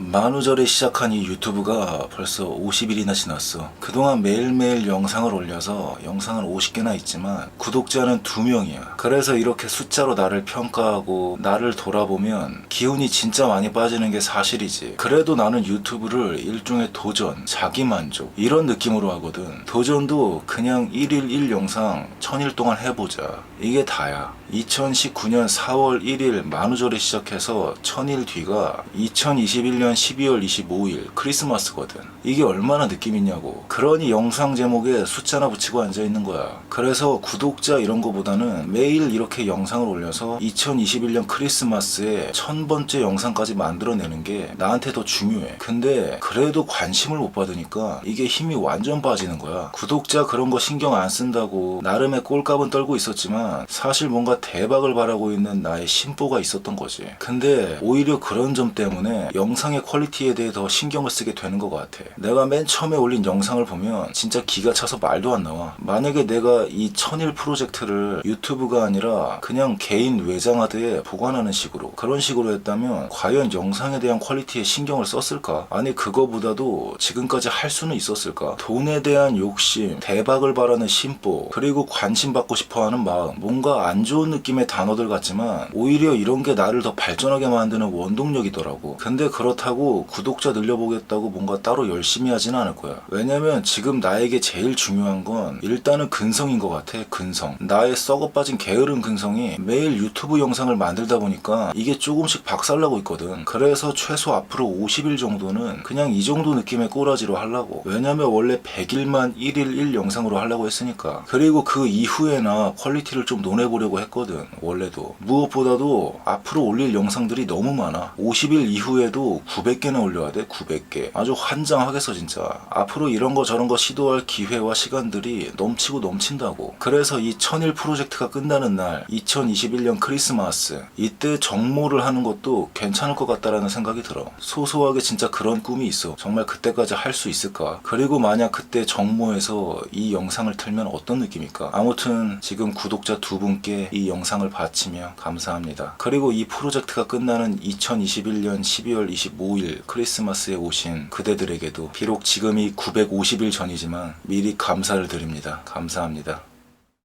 만우절에 시작한 이 유튜브가 벌써 50일이나 지났어. 그동안 매일매일 영상을 올려서 영상은 50개나 있지만 구독자는 2명이야. 그래서 이렇게 숫자로 나를 평가하고 나를 돌아보면 기운이 진짜 많이 빠지는 게 사실이지. 그래도 나는 유튜브를 일종의 도전, 자기만족 이런 느낌으로 하거든. 도전도 그냥 1일 1영상 1000일 동안 해보자. 이게 다야. 2019년 4월 1일 만우절에 시작해서 1000일 뒤가 2021년 12월 25일 크리스마스거든. 이게 얼마나 느낌 있냐고. 그러니 영상 제목에 숫자나 붙이고 앉아 있는 거야. 그래서 구독자 이런 거보다는 매일 이렇게 영상을 올려서 2021년 크리스마스에 1000번째 영상까지 만들어내는 게 나한테 더 중요해. 근데 그래도 관심을 못 받으니까 이게 힘이 완전 빠지는 거야. 구독자 그런 거 신경 안 쓴다고 나름의 꼴값은 떨고 있었지만 사실 뭔가 대박을 바라고 있는 나의 심보가 있었던 거지. 근데 오히려 그런 점 때문에 영상 의 퀄리티에 대해 더 신경을 쓰게 되는 것 같아. 내가 맨 처음에 올린 영상을 보면 진짜 기가 차서 말도 안 나와. 만약에 내가 이 천일 프로젝트를 유튜브가 아니라 그냥 개인 외장하드에 보관하는 식으로 그런 식으로 했다면 과연 영상에 대한 퀄리티에 신경을 썼을까? 아니 그거보다도 지금까지 할 수는 있었을까? 돈에 대한 욕심, 대박을 바라는 심보, 그리고 관심 받고 싶어하는 마음, 뭔가 안 좋은 느낌의 단어들 같지만 오히려 이런 게 나를 더 발전하게 만드는 원동력이더라고. 근데 그렇다 고 구독자 늘려보겠다고 뭔가 따로 열심히 하진 않을 거야. 왜냐면 지금 나에게 제일 중요한 건 일단은 근성인 것 같아. 근성. 나의 썩어 빠진 게으른 근성이 매일 유튜브 영상을 만들다 보니까 이게 조금씩 박살나고 있거든. 그래서 최소 앞으로 50일 정도는 그냥 이 정도 느낌의 꼬라지로 하려고. 왜냐면 원래 100일만 1일 1 영상으로 하려고 했으니까. 그리고 그 이후에나 퀄리티를 좀 논해보려고 했거든. 원래도. 무엇보다도 앞으로 올릴 영상들이 너무 많아. 50일 이후에도 900개나 올려야 돼. 900개. 아주 환장하겠어 진짜. 앞으로 이런 거 저런 거 시도할 기회와 시간들이 넘치고 넘친다고. 그래서 이 천일 프로젝트가 끝나는 날 2021년 크리스마스 이때 정모를 하는 것도 괜찮을 것 같다라는 생각이 들어. 소소하게 진짜 그런 꿈이 있어. 정말 그때까지 할 수 있을까? 그리고 만약 그때 정모에서 이 영상을 틀면 어떤 느낌일까? 아무튼 지금 구독자 두 분께 이 영상을 바치며 감사합니다. 그리고 이 프로젝트가 끝나는 2021년 12월 25일 크리스마스에 오신 그대들에게도 비록 지금이 950일 전이지만 미리 감사를 드립니다. 감사합니다.